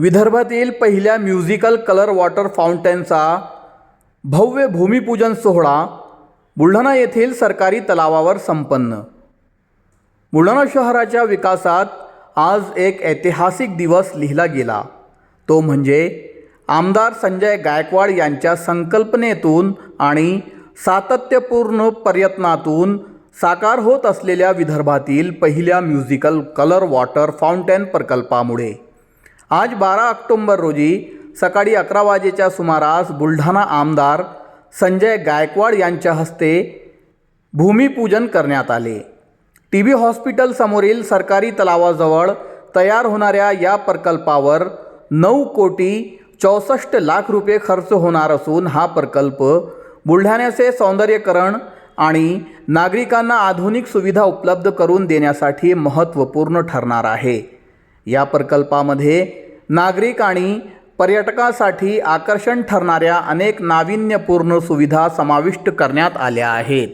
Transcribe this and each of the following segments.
विदर्भातील पहिल्या musical colour water फाउंटनचा भव्य भूमिपूजन सोहळा बुलढाणा येथील सरकारी तलावावर संपन्न. बुलढाणा शहराच्या विकासात आज एक ऐतिहासिक दिवस लिहिला गेला. तो म्हणजे आमदार संजय गायकवाड यांच्या संकल्पनेतून आणि सातत्यपूर्ण प्रयत्नातून साकार होत असलेल्या विदर्भातील पहिल्या म्युझिकल कलर वॉटर फाउंटेन प्रकल्पामुळे. आज बारा ऑक्टोंबर रोजी सकाळी अकरा वाजेच्या सुमारास बुलढाणा आमदार संजय गायकवाड यांच्या हस्ते भूमिपूजन करण्यात आले. टी बी हॉस्पिटलसमोरील सरकारी तलावाजवळ तयार होणाऱ्या या प्रकल्पावर नऊ कोटी चौसष्ट लाख रुपये खर्च होणार असून हा प्रकल्प बुलढाण्याचे सौंदर्यकरण आणि नागरिकांना आधुनिक सुविधा उपलब्ध करून देण्यासाठी महत्त्वपूर्ण ठरणार आहे. या प्रकल्पामध्ये नागरिक आणि पर्यटकासाठी आकर्षण ठरणाऱ्या अनेक नाविन्यपूर्ण सुविधा समाविष्ट करण्यात आल्या आहेत.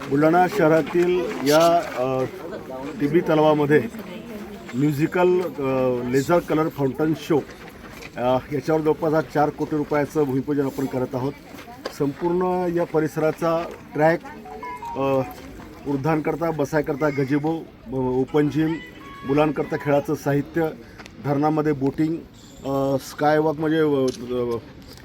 बुलढाणा शहरातील या टीबी तलावामध्ये musical laser colour fountain show याच्यावर जवळपास आज चार कोटी रुपयाचं भूमिपूजन आपण करत आहोत. संपूर्ण या परिसराचा ट्रॅक अ, बसायकरता गजिबो ओपन जिम मुलांकरता खेळाचं साहित्य धरणामध्ये बोटिंग स्कायवॉक म्हणजे अ,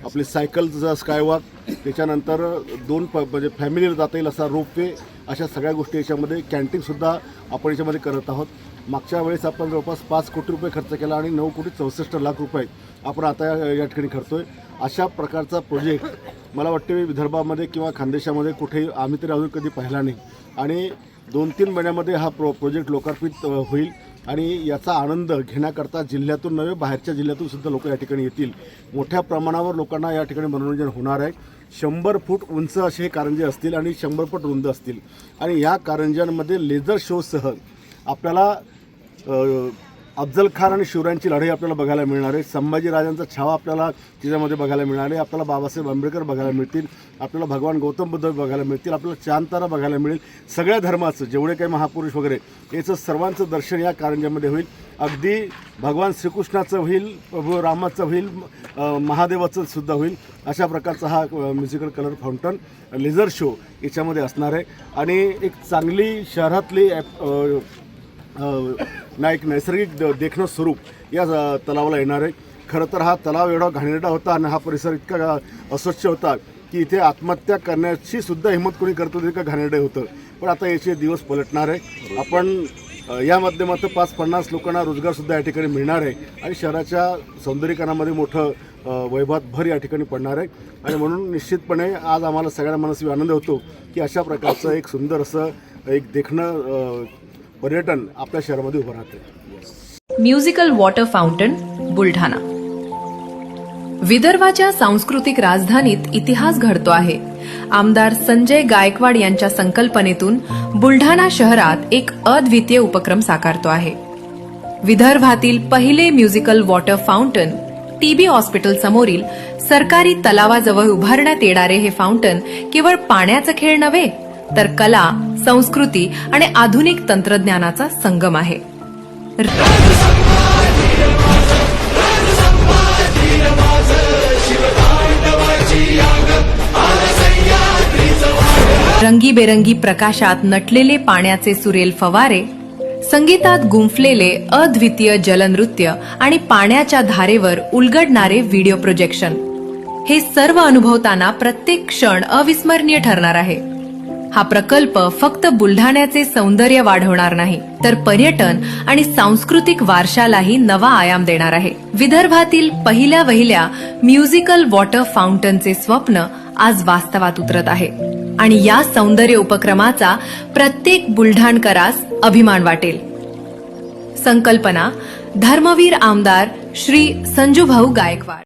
आपली सायकलचा स्कायवॉक त्याच्यानंतर दोन प म्हणजे फॅमिलीला जाता येईल असा रोपवे अशा सगळ्या गोष्टी याच्यामध्ये कॅन्टीनसुद्धा आपण याच्यामध्ये करत आहोत. मागच्या वेळेस आपण जवळपास पाच कोटी रुपये खर्च केला आणि नऊ कोटी चौसष्ट लाख रुपये आपण आता या या ठिकाणी करतो आहे अशा प्रकारचा प्रोजेक्ट मला वाटते विदर्भामध्ये किंवा खानदेशामध्ये कुठेही आम्ही तरी अजून कधी पाहिला नाही. आणि दोन तीन महिन्यामध्ये हा प्रो प्रोजेक्ट लोकार्पित होईल आणि याचा आनंद घेण्याकरता जिल्ह्यातून नव्हे बाहेरच्या जिल्ह्यातून सुद्धा लोक या ठिकाणी येतील. मोठ्या प्रमाणावर लोकांना या ठिकाणी मनोरंजन होणार आहे. शंभर फूट उंच असे हे कारंजे असतील आणि शंभर फूट रुंद असतील. आणि या कारंज्यांमध्ये लेझर शोसह आपल्याला अफजल खान आणि शिवरायांची लढाई आपल्याला बघायला मिळणार आहे. संभाजीराजांचा छावा आपल्याला तिच्यामध्ये बघायला मिळणार आहे. आपल्याला बाबासाहेब आंबेडकर बघायला मिळतील. आपल्याला भगवान गौतम बुद्ध बघायला मिळतील. आपल्याला चांदतारा बघायला मिळेल. सगळ्या धर्माचं जेवढे काही महापुरुष वगैरे याचं सर्वांचं दर्शन या कारंजामध्ये होईल. अगदी भगवान श्रीकृष्णाचं होईल प्रभू रामाचं होईल महादेवाचं सुद्धा होईल. अशा प्रकारचा हा musical colour fountain laser show याच्यामध्ये असणार आहे. आणि एक चांगली शहरातली ॲप ना एक नैसर्गिक द- देखणं स्वरूप या तलावाला येणार आहे. खरं तर हा तलाव एवढा घाणेरडा होता आणि हा परिसर इतका अस्वच्छ होता की इथे आत्महत्या करण्याची सुद्धा हिंमत कोणी करतो इतकं घाणेरडे होतं. पण आता याचे दिवस पलटणार आहे. आपण या माध्यमातून पाच पन्नास लोकांना रोजगारसुद्धा या ठिकाणी मिळणार आहे आणि शहराच्या सौंदर्यीकरणामध्ये मोठं अ, वैभवात भर या ठिकाणी पडणार आहे. आणि म्हणून निश्चितपणे आज आम्हाला सगळ्या मनस्वी आनंद होतो की अशा प्रकारचं एक सुंदर असं एक देखणं पर्यटन आपल्या शहरामध्ये उभं राहते. Musical water fountain Buldhana. विदर्भाच्या सांस्कृतिक राजधानीत इतिहास घडतो आहे. आमदार संजय गायकवाड यांच्या संकल्पनेतून बुलढाणा शहरात एक अद्वितीय उपक्रम साकारतो आहे. विदर्भातील पहिले musical water fountain TB hospital समोरील सरकारी तलावाजवळ उभारण्यात येणारे हे फाउंटन केवळ पाण्याचा खेळ नव्हे तर कला संस्कृती आणि आधुनिक तंत्रज्ञानाचा संगम आहे. रंगीबेरंगी प्रकाशात नटलेले पाण्याचे सुरेल फवारे संगीतात गुंफलेले अद्वितीय जलनृत्य आणि पाण्याच्या धारेवर उलगडणारे व्हिडिओ प्रोजेक्शन. हे सर्व अनुभवताना प्रत्येक क्षण अविस्मरणीय ठरणार आहे. हा प्रकल्प फक्त बुलढाण्याचे सौंदर्य वाढवणार नाही तर पर्यटन आणि सांस्कृतिक वारशालाही नवा आयाम देणार आहे. विदर्भातील पहिल्या वहिल्या म्युझिकल वॉटर फाउंटनचे स्वप्न आज वास्तवात उतरत आहे. आणि या सौंदर्य उपक्रमाचा प्रत्येक बुलढाणकरास अभिमान वाटेल. संकल्पना धर्मवीर आमदार श्री संजूभाऊ गायकवाड.